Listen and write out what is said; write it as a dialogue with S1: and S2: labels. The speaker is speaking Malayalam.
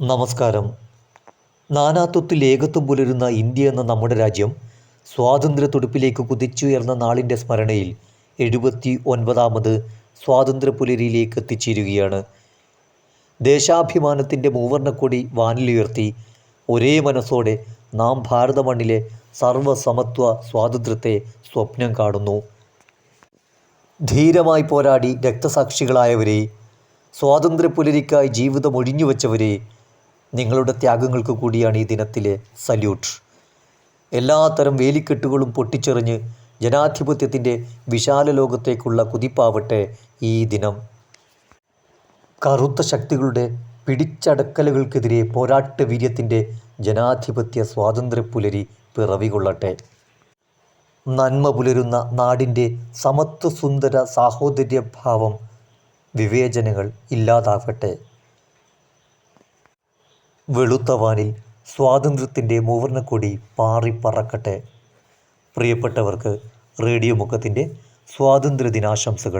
S1: നമസ്കാരം. നാനാത്വത്തിൽ ഏകത്വം പുലരുന്ന ഇന്ത്യ എന്ന നമ്മുടെ രാജ്യം സ്വാതന്ത്ര്യ തുടുപ്പിലേക്ക് കുതിച്ചുയർന്ന നാളിന്റെ സ്മരണയിൽ എഴുപത്തി ഒൻപതാമത് സ്വാതന്ത്ര്യ പുലരിയിലേക്ക് എത്തിച്ചേരുകയാണ്. ദേശാഭിമാനത്തിന്റെ മൂവർണക്കൊടി വാനിലുയർത്തി ഒരേ മനസ്സോടെ നാം ഭാരത മണ്ണിലെ സർവസമത്വ സ്വാതന്ത്ര്യത്തെ സ്വപ്നം കാണുന്നു. ധീരമായി പോരാടി രക്തസാക്ഷികളായവരെ സ്വാതന്ത്ര്യ പുലരിക്കായി ജീവിതം ഒഴിഞ്ഞുവെച്ചവരെ നിങ്ങളുടെ ത്യാഗങ്ങൾക്ക് കൂടിയാണ് ഈ ദിനത്തിലെ സല്യൂട്ട്. എല്ലാത്തരം വേലിക്കെട്ടുകളും പൊട്ടിച്ചെറിഞ്ഞ് ജനാധിപത്യത്തിന്റെ വിശാല ലോകത്തേക്കുള്ള കുതിപ്പാവട്ടെ ഈ ദിനം. കറുത്ത ശക്തികളുടെ പിടിച്ചടക്കലുകൾക്കെതിരെ പോരാട്ട വീര്യത്തിന്റെ ജനാധിപത്യ സ്വാതന്ത്ര്യ പുലരി പിറവികൊള്ളട്ടെ. നന്മ പുലരുന്ന നാടിന്റെ സമത്വസുന്ദര സാഹോദര്യഭാവം സാഹോദര്യ ഭാവം വിവേചനങ്ങൾ ഇല്ലാതാവട്ടെ വെളുത്ത വാനിൽ സ്വാതന്ത്ര്യത്തിന്റെ മൂവർണക്കൊടി പാറിപ്പറക്കട്ടെ പ്രിയപ്പെട്ടവർക്ക് റേഡിയോ മുഖത്തിന്റെ സ്വാതന്ത്ര്യ ദിനാശംസകൾ